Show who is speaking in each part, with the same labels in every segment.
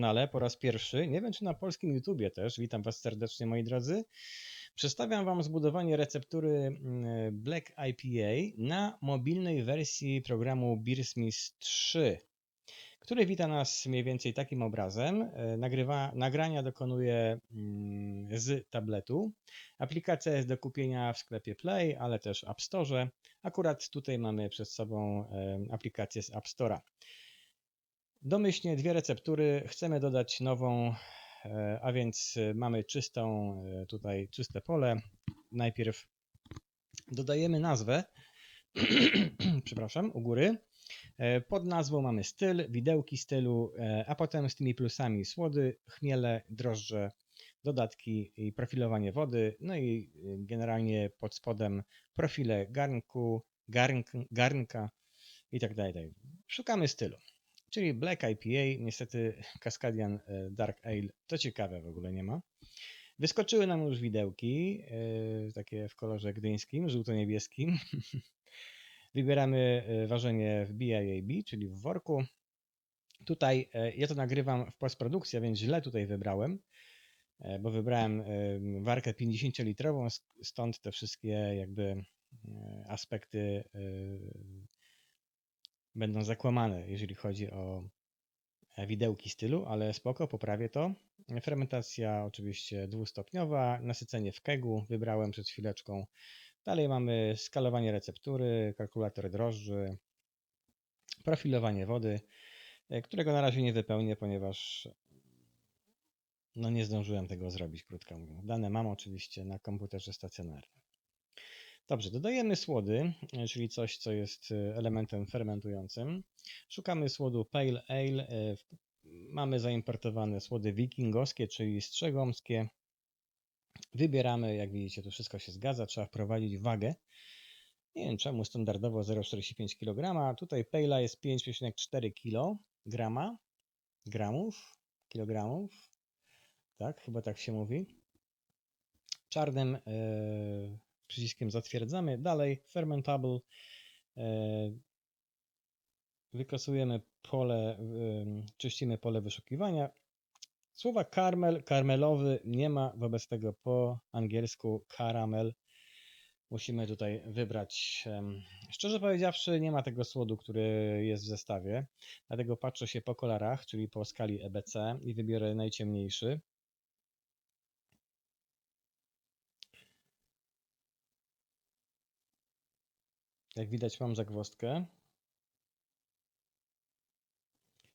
Speaker 1: kanale po raz pierwszy, nie wiem czy na polskim YouTubie też, witam Was serdecznie moi drodzy. Przedstawiam Wam zbudowanie receptury mm, Black IPA na mobilnej wersji programu Beersmith 3, który wita nas mniej więcej takim obrazem. E, Nagrywa, nagrania dokonuje mm, z tabletu. Aplikacja jest do kupienia w sklepie Play, ale też App Store. Akurat tutaj mamy przed sobą e, aplikację z App Store'a. Domyślnie dwie receptury. Chcemy dodać nową, e, a więc e, mamy czystą, e, tutaj czyste pole. Najpierw dodajemy nazwę, przepraszam, u góry. Pod nazwą mamy styl, widełki stylu, a potem z tymi plusami słody, chmiele, drożdże, dodatki i profilowanie wody. No i generalnie pod spodem profile garnku, garnk, garnka i tak dalej. Szukamy stylu. Czyli Black IPA, niestety Cascadian e, Dark Ale, to ciekawe w ogóle nie ma. Wyskoczyły nam już widełki, e, takie w kolorze gdyńskim, żółto-niebieskim. Wybieramy e, ważenie w BIAB, czyli w worku. Tutaj ja to nagrywam w postprodukcji, więc źle tutaj wybrałem, bo wybrałem warkę 50-litrową, sk- stąd te wszystkie jakby aspekty będą zakłamane, jeżeli chodzi o e, widełki stylu, ale spoko, poprawię to. Fermentacja oczywiście dwustopniowa, nasycenie w kegu wybrałem przed chwileczką. Dalej mamy skalowanie receptury, kalkulator drożdży, profilowanie wody, e, którego na razie nie wypełnię, ponieważ no nie zdążyłem tego zrobić, krótko mówiąc. Dane mam oczywiście na komputerze stacjonarnym. Dobrze, dodajemy słody, e, czyli coś, co jest e, elementem fermentującym. Szukamy słodu Pale Ale. e, Mamy zaimportowane słody wikingowskie, czyli strzegomskie. Wybieramy, jak widzicie, to wszystko się zgadza. Trzeba wprowadzić wagę. Nie wiem czemu standardowo 0,45 kg. Tutaj Pale jest 5,4 kg gramów, kilogramów. Tak, chyba tak się mówi. Czarnym e, przyciskiem zatwierdzamy. Dalej fermentable. E, wykasujemy pole, czyścimy pole wyszukiwania. Słowa karmel, karmelowy nie ma, wobec tego po angielsku karamel musimy tutaj wybrać. Szczerze powiedziawszy, nie ma tego słodu, który jest w zestawie, dlatego patrzę się po kolorach, czyli po skali EBC i wybiorę najciemniejszy. Jak widać, mam zagwozdkę.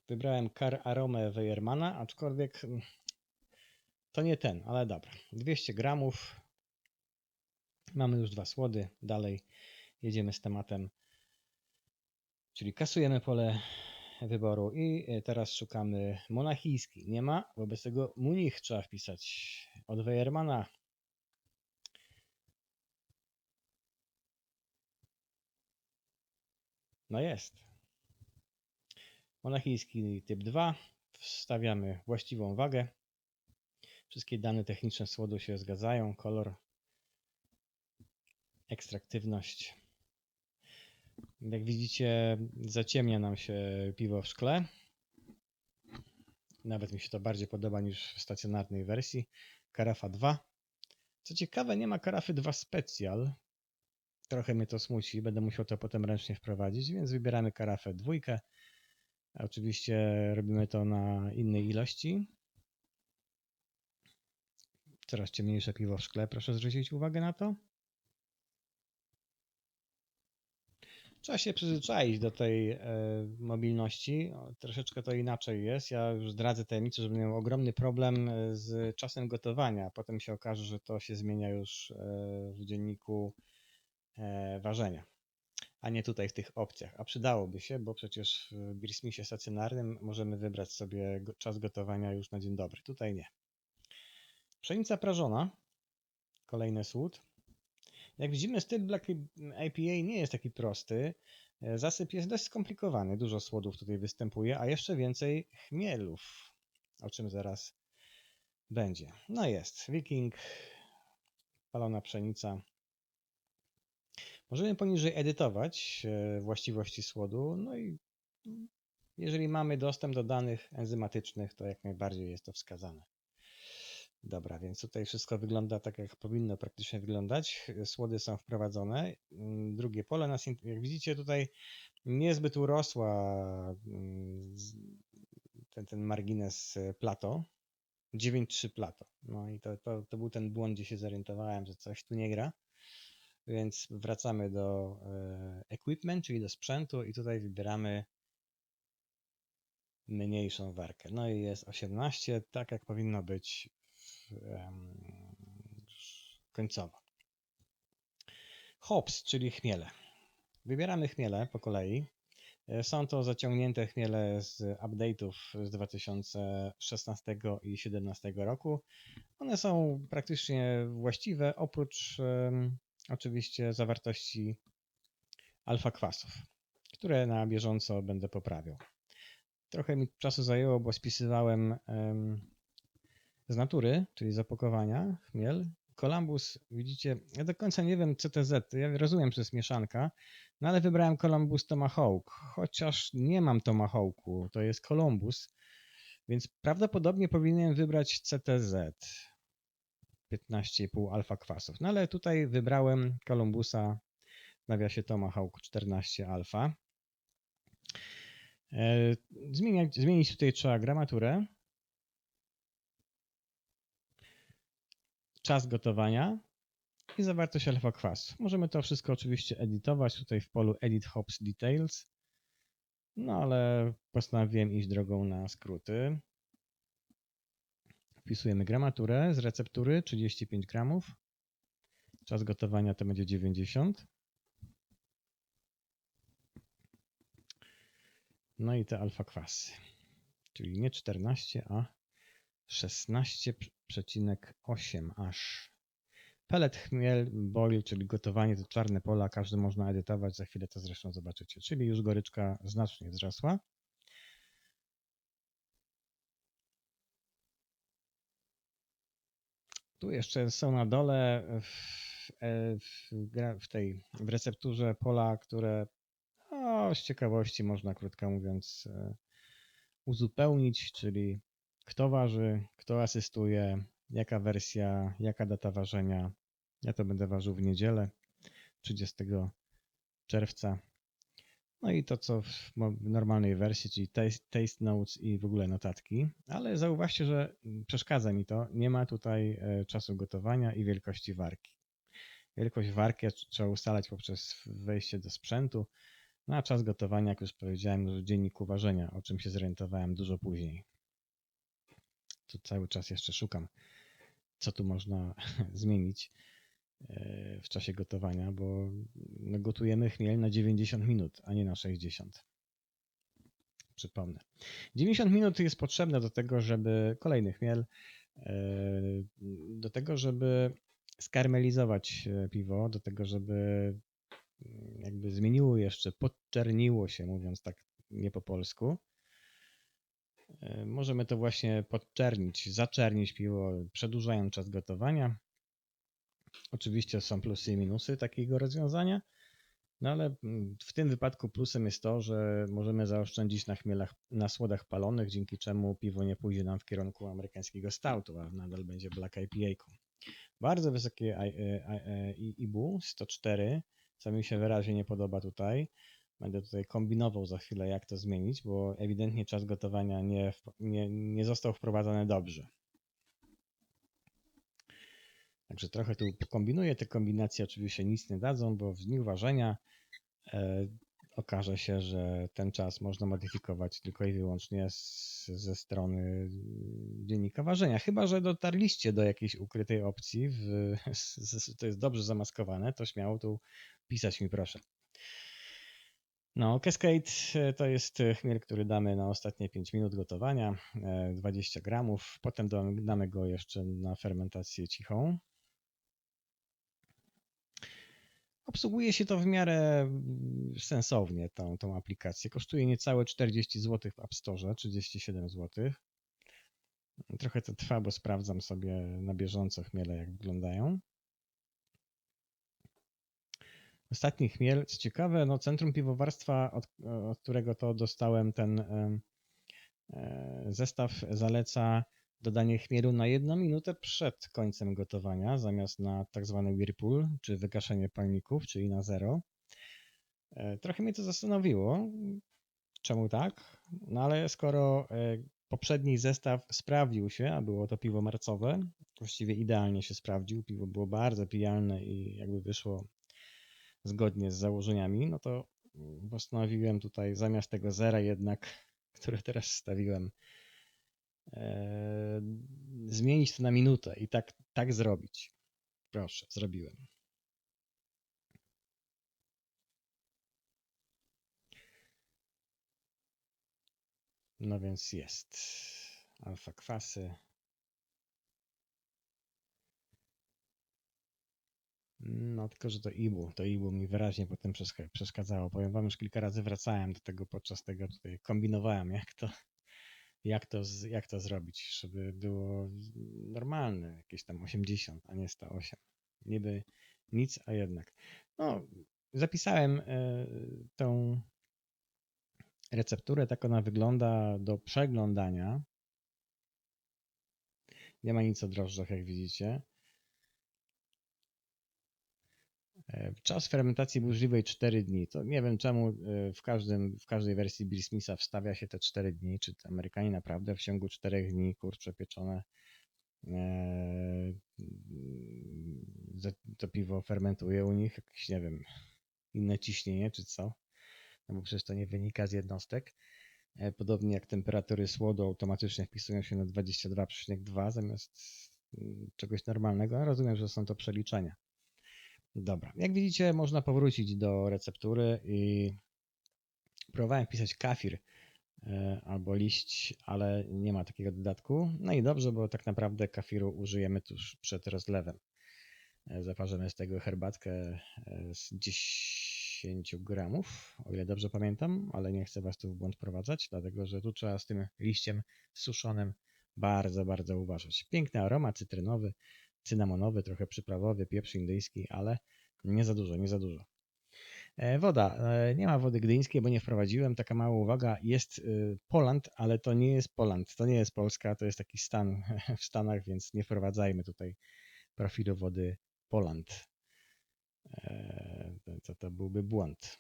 Speaker 1: Wybrałem Kar Aromę Weyermana, aczkolwiek mm, to nie ten, ale dobra. 200 gramów. Mamy już dwa słody. Dalej jedziemy z tematem. Czyli kasujemy pole wyboru i e, teraz szukamy monachijski. Nie ma, wobec tego munich trzeba wpisać od Weyermana. No jest. Monachijski typ 2. Wstawiamy właściwą wagę. Wszystkie dane techniczne słodu się zgadzają. Kolor, ekstraktywność. Jak widzicie, zaciemnia nam się piwo w szkle. Nawet mi się to bardziej podoba niż w stacjonarnej wersji. Karafa 2. Co ciekawe, nie ma karafy 2 Special. Trochę mnie to smuci, będę musiał to potem ręcznie wprowadzić, więc wybieramy karafę dwójkę. Oczywiście robimy to na innej ilości. Coraz ciemniejsze piwo w szkle, proszę zwrócić uwagę na to. Trzeba się przyzwyczaić do tej e, mobilności. Troszeczkę to inaczej jest. Ja już zdradzę tajemnicę, że miał ogromny problem e, z czasem gotowania. Potem się okaże, że to się zmienia już e, w dzienniku ważenia, a nie tutaj w tych opcjach. A przydałoby się, bo przecież w Beersmithie stacjonarnym możemy wybrać sobie czas gotowania już na dzień dobry. Tutaj nie. Pszenica prażona. Kolejny słód. Jak widzimy, styl Black IPA nie jest taki prosty. E, Zasyp jest dość skomplikowany, dużo słodów tutaj występuje, a jeszcze więcej chmielów, o czym zaraz będzie. No jest, Wiking, palona pszenica. Możemy poniżej edytować e, właściwości słodu, no i Jeżeli mamy dostęp do danych enzymatycznych, to jak najbardziej jest to wskazane. Dobra, więc tutaj wszystko wygląda tak, jak powinno praktycznie wyglądać. Słody są wprowadzone. Mm, Drugie pole, nas, jak widzicie tutaj niezbyt urosła mm, ten, ten margines e, plato. 9.3 plato. No i to, to, to był ten błąd, gdzie się zorientowałem, że coś tu nie gra. Więc wracamy do e, equipment, czyli do sprzętu i tutaj wybieramy mniejszą warkę. No i jest 18, tak jak powinno być końcowo. Hops, czyli chmiele. Wybieramy chmiele po kolei. E, Są to zaciągnięte chmiele z update'ów z 2016 i 2017 roku. One są praktycznie właściwe, oprócz oczywiście zawartości alfa kwasów, które na bieżąco będę poprawiał. Trochę mi czasu zajęło, bo spisywałem em, z natury, czyli z opakowania chmiel. Columbus, widzicie, ja do końca nie wiem CTZ, ja rozumiem, że to jest mieszanka, no ale wybrałem Columbus Tomahawk, chociaż nie mam Tomahawku, to jest Columbus, więc prawdopodobnie powinienem wybrać CTZ 15,5 alfa kwasów. No ale tutaj wybrałem Columbusa w nawiasie Tomahawk 14 alfa. E, Zmieniać, zmienić tutaj trzeba gramaturę, czas gotowania i zawartość alfa kwasu. Możemy to wszystko oczywiście edytować tutaj w polu Edit Hops Details, no ale postanowiłem iść drogą na skróty. Wpisujemy gramaturę z receptury 35 gramów. Czas gotowania to będzie 90. No i te alfa kwasy, czyli nie 14, a 16,8 aż. Pelet, chmiel, boil, czyli gotowanie to czarne pola, każdy można edytować, za chwilę to zresztą zobaczycie. Czyli już goryczka znacznie wzrosła. Tu jeszcze są na dole w, e, w, w tej w recepturze pola, które no, z ciekawości można krótko mówiąc e, uzupełnić, czyli kto waży, kto asystuje, jaka wersja, jaka data ważenia. Ja to będę ważył w niedzielę 30 czerwca. No i to, co w normalnej wersji, czyli taste, taste notes i w ogóle notatki. Ale zauważcie, że przeszkadza mi to. Nie ma tutaj e, czasu gotowania i wielkości warki. Wielkość warki trzeba ustalać poprzez wejście do sprzętu. No a czas gotowania, jak już powiedziałem, w dzienniku ważenia, o czym się zorientowałem dużo później. Tu cały czas jeszcze szukam, co tu można zmienić w czasie gotowania, bo no, gotujemy chmiel na 90 minut, a nie na 60. Przypomnę. 90 minut jest potrzebne do tego, żeby kolejny chmiel, e, do tego, żeby skarmelizować e, piwo, do tego, żeby mm, jakby zmieniło jeszcze, podczerniło się, mówiąc tak nie po polsku. E, Możemy to właśnie podczernić, zaczernić piwo, przedłużając czas gotowania. Oczywiście są plusy i minusy takiego rozwiązania, no ale mm, w tym wypadku plusem jest to, że możemy zaoszczędzić na chmielach, na słodach palonych, dzięki czemu piwo nie pójdzie nam w kierunku amerykańskiego stoutu, a nadal będzie Black IPA. -ką. Bardzo wysokie I- e- e- I- IBU 104, co mi się wyraźnie nie podoba tutaj. Będę tutaj kombinował za chwilę, jak to zmienić, bo ewidentnie czas gotowania nie, nie, nie został wprowadzony dobrze. Także trochę tu kombinuję. Te kombinacje oczywiście nic nie dadzą, bo w dniu ważenia e, okaże się, że ten czas można modyfikować tylko i wyłącznie z, ze strony mm, dziennika ważenia. Chyba, że dotarliście do jakiejś ukrytej opcji, w, to jest dobrze zamaskowane, to śmiało tu pisać mi proszę. No, Cascade e, to jest e, chmiel, który damy na ostatnie 5 minut gotowania, e, 20 gramów. Potem damy go jeszcze na fermentację cichą. Obsługuje się to w miarę mm, sensownie, tą, tą aplikację. Kosztuje niecałe 40 zł w App Store, 37 zł. Trochę to trwa, bo sprawdzam sobie na bieżąco chmiele, jak wyglądają. Ostatni chmiel, co ciekawe, no Centrum Piwowarstwa, od, od którego to dostałem ten e, zestaw, zaleca dodanie chmielu na jedną minutę przed końcem gotowania, zamiast na tak zwany whirlpool, czy wygaszenie palników, czyli na zero. E, trochę mnie to zastanowiło, czemu tak, no ale skoro e, poprzedni zestaw sprawdził się, a było to piwo marcowe, właściwie idealnie się sprawdził, piwo było bardzo pijalne i jakby wyszło zgodnie z założeniami, no to postanowiłem tutaj zamiast tego zera jednak, które teraz stawiłem, zmienić to na minutę i tak, tak zrobić. Proszę, zrobiłem. No więc jest alfa kwasy. No tylko, że to IBU, to IBU mi wyraźnie potem przeszkadzało. Powiem wam, już kilka razy wracałem do tego podczas tego tutaj kombinowałem, jak to, jak to, jak to zrobić, żeby było normalne, jakieś tam 80, a nie 108. Niby nic, a jednak. No, zapisałem y, tą recepturę, tak ona wygląda do przeglądania. Nie ma nic o drożdżach, jak widzicie. E, czas fermentacji burzliwej 4 dni. To nie wiem czemu e, w, każdym, w każdej wersji Bill Smitha wstawia się te 4 dni, czy Amerykanie naprawdę w ciągu 4 dni kurcze pieczone e, to piwo fermentuje u nich jakieś, nie wiem, inne ciśnienie, czy co no bo przecież to nie wynika z jednostek. E, podobnie jak temperatury słodu automatycznie wpisują się na 22,2 zamiast mm, czegoś normalnego. Rozumiem, że są to przeliczenia. Dobra, jak widzicie, można powrócić do receptury i próbowałem wpisać kafir e, albo liść, ale nie ma takiego dodatku. No i dobrze, bo tak naprawdę kafiru użyjemy tuż przed rozlewem. E, zaparzymy z tego herbatkę z 10 10 gramów, o ile dobrze pamiętam, ale nie chcę Was tu w błąd prowadzać, dlatego że tu trzeba z tym liściem suszonym bardzo, bardzo uważać. Piękny aromat cytrynowy, cynamonowy, trochę przyprawowy, pieprz indyjski, ale nie za dużo, nie za dużo. E, woda. E, nie ma wody gdyńskiej, bo nie wprowadziłem. Taka mała uwaga. Jest y, Poland, ale to nie jest Poland. To nie jest Polska, to jest taki stan w Stanach, więc nie wprowadzajmy tutaj profilu wody Poland. E, to, to byłby błąd.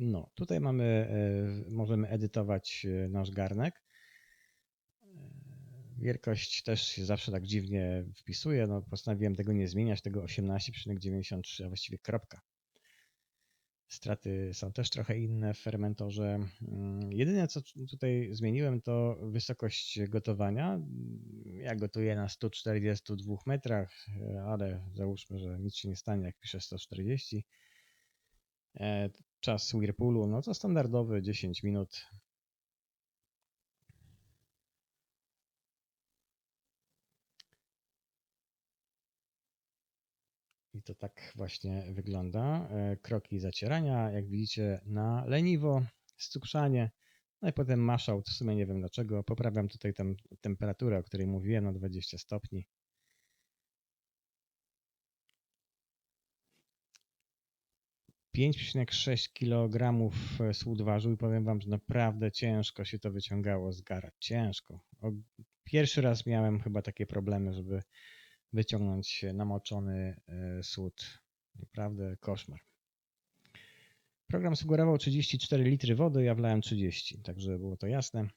Speaker 1: No, tutaj mamy, możemy edytować nasz garnek. Wielkość też się zawsze tak dziwnie wpisuje. No, postanowiłem tego nie zmieniać, tego 18,93, a właściwie kropka. Straty są też trochę inne w fermentorze. Mm, jedyne co tutaj zmieniłem to wysokość gotowania. Ja gotuję na 142 metrach, ale załóżmy, że nic się nie stanie jak piszę 140. E, czas Whirlpoolu, no to standardowy 10 minut. To tak właśnie wygląda. E, kroki zacierania, jak widzicie, na leniwo, scukrzanie, no i potem maszał, w sumie nie wiem dlaczego. Poprawiam tutaj tę temperaturę, o której mówiłem, na 20 stopni. Sześć kg słód ważył i powiem wam, że naprawdę ciężko się to wyciągało z gara. Ciężko. Pierwszy raz miałem chyba takie problemy, żeby wyciągnąć namoczony e, słód. Naprawdę koszmar. Program sugerował 34 litry wody, ja wlałem 30, także było to jasne.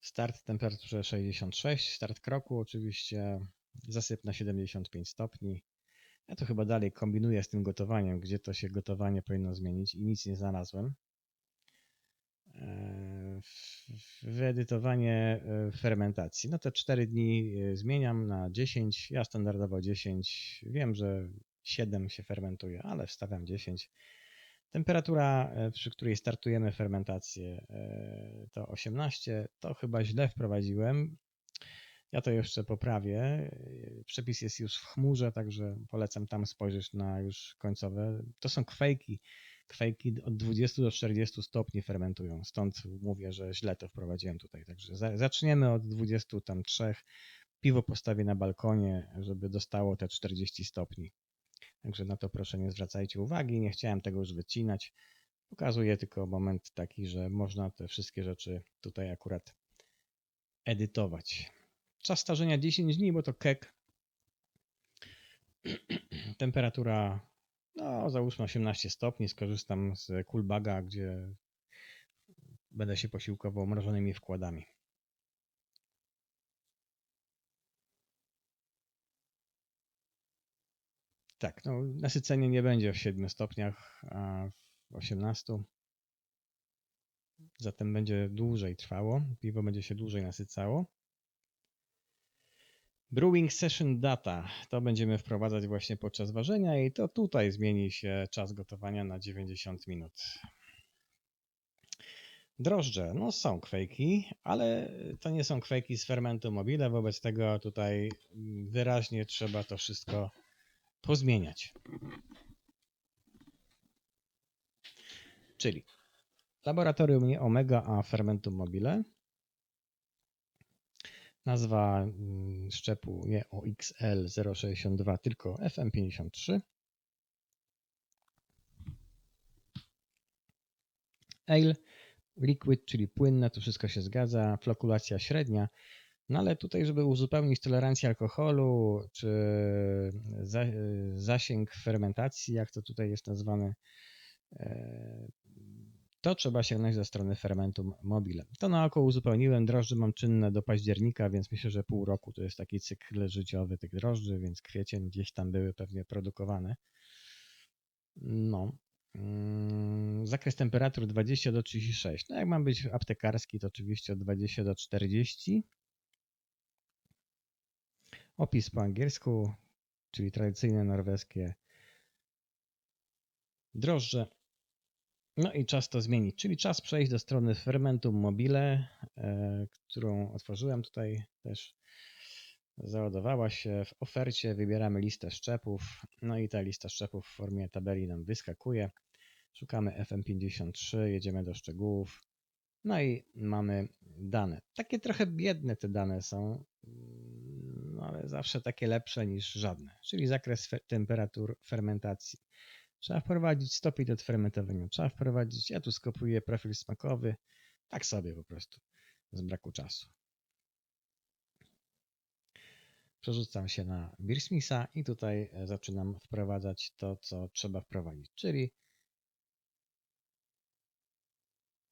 Speaker 1: Start temperaturze 66, start kroku oczywiście, zasyp na 75 stopni. Ja to chyba dalej kombinuję z tym gotowaniem, gdzie to się gotowanie powinno zmienić i nic nie znalazłem. E, wyedytowanie e, fermentacji. No te 4 dni e, zmieniam na 10. Ja standardowo 10. Wiem, że 7 się fermentuje, ale wstawiam 10. Temperatura, przy której startujemy fermentację, to 18. To chyba źle wprowadziłem. Ja to jeszcze poprawię. Przepis jest już w chmurze, także polecam tam spojrzeć na już końcowe. To są kwejki kwejki od 20 do 40 stopni fermentują. Stąd mówię, że źle to wprowadziłem tutaj. Także zaczniemy od 23, piwo postawię na balkonie, żeby dostało te 40 stopni. Także na to proszę nie zwracajcie uwagi. Nie chciałem tego już wycinać. Pokazuję tylko moment taki, że można te wszystkie rzeczy tutaj akurat edytować. Czas starzenia 10 dni, bo to kek. Temperatura, no załóżmy 18 stopni. Skorzystam z Coolbaga, gdzie będę się posiłkował mrożonymi wkładami. Tak, no nasycenie nie będzie w 7 stopniach, a w 18. Zatem będzie dłużej trwało. Piwo będzie się dłużej nasycało. Brewing Session Data to będziemy wprowadzać właśnie podczas ważenia i to tutaj zmieni się czas gotowania na 90 minut. Drożdże, no są kwejki, ale to nie są kwejki z fermentu mobile, wobec tego tutaj wyraźnie trzeba to wszystko pozmieniać. Czyli laboratorium nie Omega, a fermentum mobile. Nazwa mm, szczepu nie OXL062, tylko FM53. Ale, liquid, czyli płynne, to wszystko się zgadza. Flokulacja średnia. No ale tutaj, żeby uzupełnić tolerancję alkoholu, czy za, zasięg fermentacji, jak to tutaj jest nazwane, e, to trzeba sięgnąć ze strony fermentum mobile. To na oko uzupełniłem. Drożdże mam czynne do października, więc myślę, że pół roku to jest taki cykl życiowy tych drożdży, więc kwiecień gdzieś tam były pewnie produkowane. No. Mm, zakres temperatur 20 do 36. No jak mam być aptekarski, to oczywiście od 20 do 40. Opis po angielsku, czyli tradycyjne norweskie drożdże. No i czas to zmienić, czyli czas przejść do strony Fermentum Mobile, e, którą otworzyłem tutaj też. Załadowała się w ofercie, wybieramy listę szczepów, no i ta lista szczepów w formie tabeli nam wyskakuje. Szukamy FM53, jedziemy do szczegółów, no i mamy dane. Takie trochę biedne te dane są, no ale zawsze takie lepsze niż żadne, czyli zakres temperatur fermentacji. Trzeba wprowadzić stopień od fermentowania, trzeba wprowadzić, ja tu skopuję profil smakowy, tak sobie po prostu, z braku czasu. Przerzucam się na Beersmitha i tutaj e, zaczynam wprowadzać to, co trzeba wprowadzić, czyli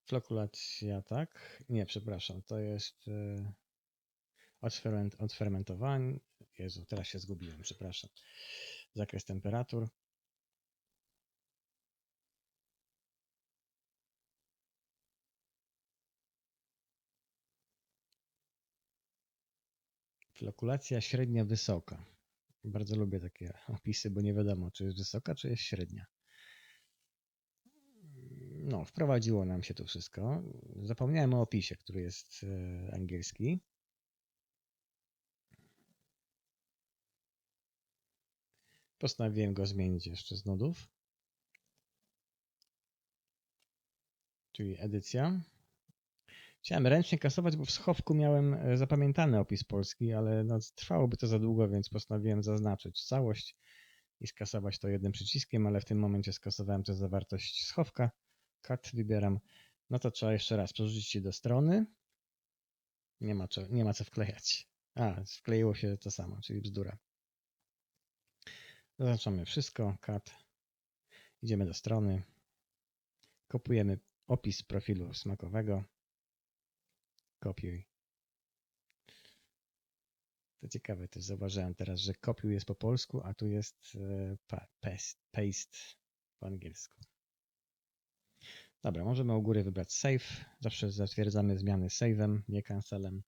Speaker 1: flokulacja, tak? Nie, przepraszam, to jest e, odfermentowanie. Jezu, teraz się zgubiłem, przepraszam. Zakres temperatur. Flokulacja średnia wysoka. Bardzo lubię takie opisy, bo nie wiadomo, czy jest wysoka, czy jest średnia. No, wprowadziło nam się to wszystko. Zapomniałem o opisie, który jest e, angielski. Postanowiłem go zmienić jeszcze z nudów. Czyli edycja. Chciałem ręcznie kasować, bo w schowku miałem e, zapamiętany opis polski, ale no, trwałoby to za długo, więc postanowiłem zaznaczyć całość i skasować to jednym przyciskiem, ale w tym momencie skasowałem też zawartość schowka. Cut wybieram. No to trzeba jeszcze raz przerzucić się do strony. Nie ma, co, nie ma co wklejać. A, wkleiło się to samo, czyli bzdura. Zaznaczamy wszystko, cut. Idziemy do strony. Kopiujemy opis profilu smakowego. Kopiuj. To ciekawe też zauważyłem teraz, że kopiuj jest po polsku, a tu jest e, paste, paste po angielsku. Dobra, możemy u góry wybrać save. Zawsze zatwierdzamy zmiany save'em, nie cancelem.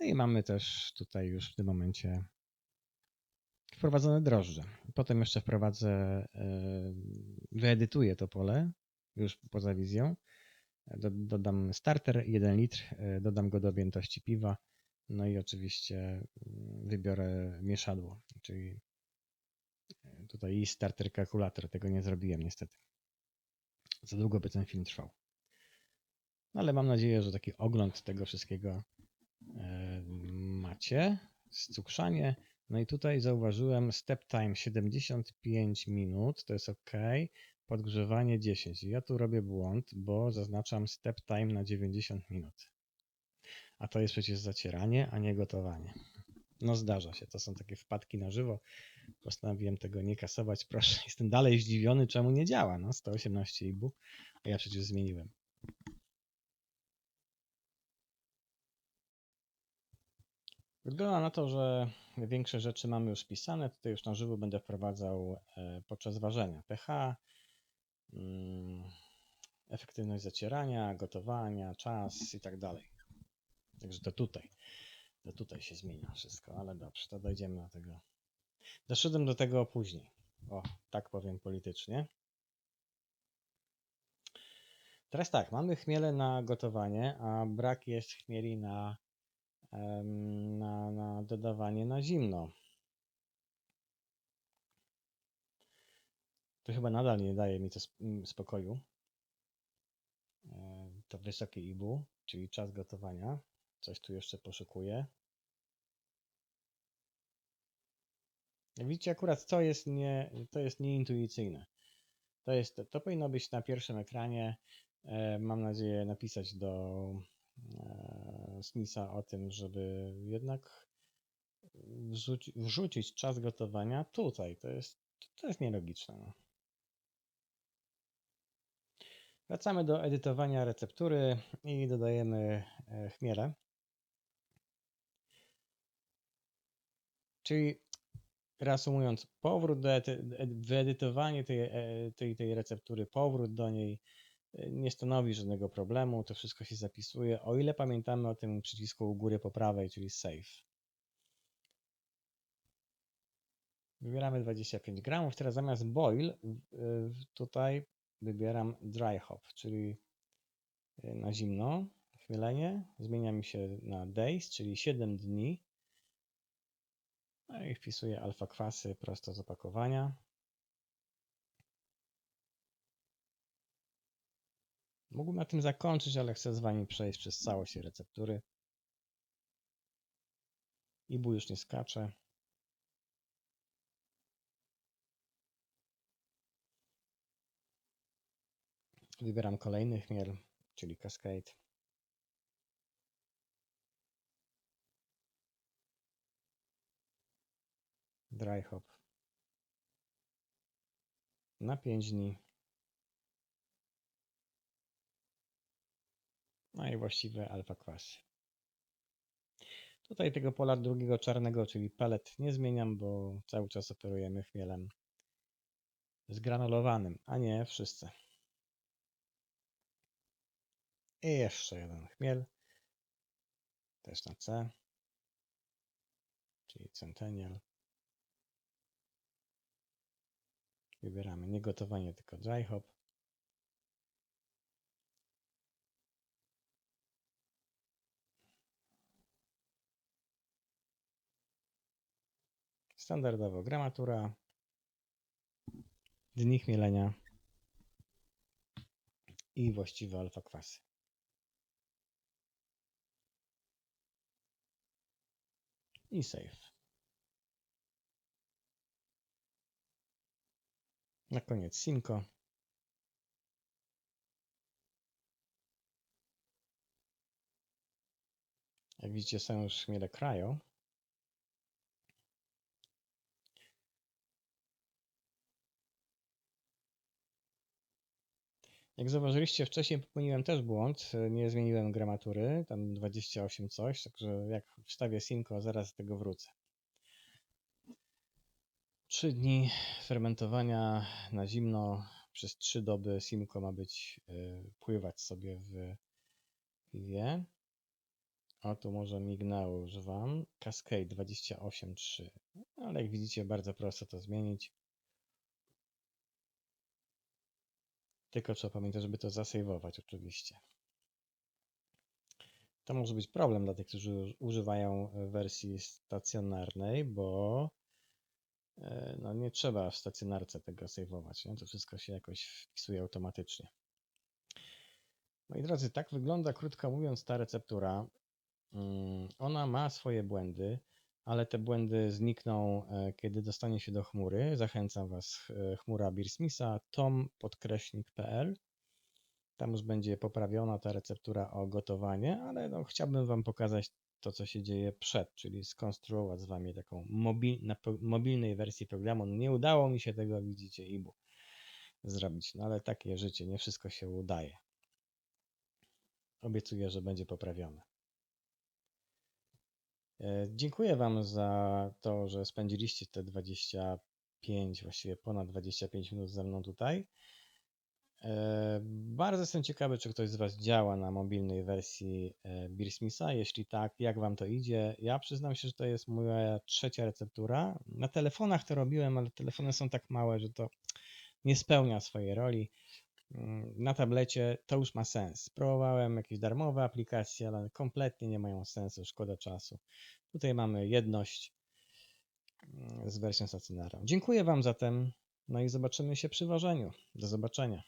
Speaker 1: No i mamy też tutaj już w tym momencie wprowadzone drożdże. Potem jeszcze wprowadzę, e, wyedytuję to pole już poza wizją. Dodam starter 1 litr, e, dodam go do objętości piwa. No i oczywiście mm, wybiorę mieszadło, czyli e, tutaj i starter kalkulator. Tego nie zrobiłem niestety. Za długo by ten film trwał. No ale mam nadzieję, że taki ogląd tego wszystkiego macie. Scukrzanie. No i tutaj zauważyłem step time 75 minut, to jest ok. Podgrzewanie 10. Ja tu robię błąd, bo zaznaczam step time na 90 minut. A to jest przecież zacieranie, a nie gotowanie. No zdarza się, to są takie wpadki na żywo. Postanowiłem tego nie kasować. Proszę, jestem dalej zdziwiony, czemu nie działa. No 118 IBU, a ja przecież zmieniłem. Wygląda na to, że większe rzeczy mamy już pisane. Tutaj już na żywo będę wprowadzał e, podczas ważenia pH, efektywność zacierania, gotowania, czas i tak dalej. Także to tutaj, to tutaj się zmienia wszystko, ale dobrze, to dojdziemy do tego. Doszedłem do tego później. O, tak powiem politycznie. Teraz tak, mamy chmiele na gotowanie, a brak jest chmieli na na, na dodawanie na zimno. To chyba nadal nie daje mi to spokoju. E, to wysokie IBU, czyli czas gotowania. Coś tu jeszcze poszukuję. Widzicie, akurat to jest, nie, to jest nieintuicyjne. To, jest, to powinno być na pierwszym ekranie. E, mam nadzieję napisać do E, Smitha o tym, żeby jednak wrzuci, wrzucić czas gotowania tutaj. To jest, to jest nielogiczne. No. Wracamy do edytowania receptury i dodajemy e, chmiele. Czyli reasumując, powrót do wyedytowanie tej, e, tej, tej receptury, powrót do niej nie stanowi żadnego problemu, to wszystko się zapisuje, o ile pamiętamy o tym przycisku u góry po prawej, czyli save. Wybieramy 25 gramów, teraz zamiast boil tutaj wybieram dry hop, czyli y, na zimno chmielenie, zmienia mi się na days, czyli 7 dni. No i wpisuję alfa kwasy prosto z opakowania. Mógłbym na tym zakończyć, ale chcę z Wami przejść przez całość receptury. IBU już nie skacze. Wybieram kolejny chmiel, czyli Cascade. Dry hop. Na 5 dni. No i właściwe alfa kwasy. Tutaj tego pola drugiego czarnego, czyli pelet nie zmieniam, bo cały czas operujemy chmielem zgranulowanym, a nie wszyscy. I jeszcze jeden chmiel, też na C, czyli Centennial. Wybieramy nie gotowanie, tylko dry hop. Standardowo gramatura, dni chmielenia i właściwe alfa kwasy. I save. Na koniec Simco. Jak widzicie są już chmiele krajo. Jak zauważyliście, wcześniej popełniłem też błąd. Nie zmieniłem gramatury, tam 28 coś, także jak wstawię Simco, zaraz do tego wrócę. 3 dni fermentowania na zimno. Przez 3 doby Simco ma być y, pływać sobie w piwie. O, tu może mignęło już Wam. Cascade 28.3. Ale jak widzicie, bardzo prosto to zmienić. Tylko trzeba pamiętać, żeby to zasejwować oczywiście. To może być problem dla tych, którzy używają wersji stacjonarnej, bo e, no nie trzeba w stacjonarce tego sejwować. To wszystko się jakoś wpisuje automatycznie. Moi drodzy, tak wygląda, krótko mówiąc, ta receptura. Mm, ona ma swoje błędy, ale te błędy znikną, e, kiedy dostanie się do chmury. Zachęcam Was, e, chmura Beersmitha, tom-podkreśnik.pl. Tam już będzie poprawiona ta receptura o gotowanie, ale no, chciałbym Wam pokazać to, co się dzieje przed, czyli skonstruować z Wami taką mobil, na mobilnej wersji programu. No, nie udało mi się tego, widzicie, ibu zrobić, no ale takie życie, nie wszystko się udaje. Obiecuję, że będzie poprawione. E, Dziękuję Wam za to, że spędziliście te 25, właściwie ponad 25 minut ze mną tutaj. E, Bardzo jestem ciekawy, czy ktoś z Was działa na mobilnej wersji e, Beersmitha. Jeśli tak, jak Wam to idzie? Ja przyznam się, że to jest moja trzecia receptura. Na telefonach to robiłem, ale telefony są tak małe, że to nie spełnia swojej roli. Mm, Na tablecie to już ma sens. Spróbowałem jakieś darmowe aplikacje, ale kompletnie nie mają sensu, szkoda czasu. Tutaj mamy jedność mm, z wersją stacjonarną. Dziękuję Wam zatem. No i zobaczymy się przy wożeniu. Do zobaczenia.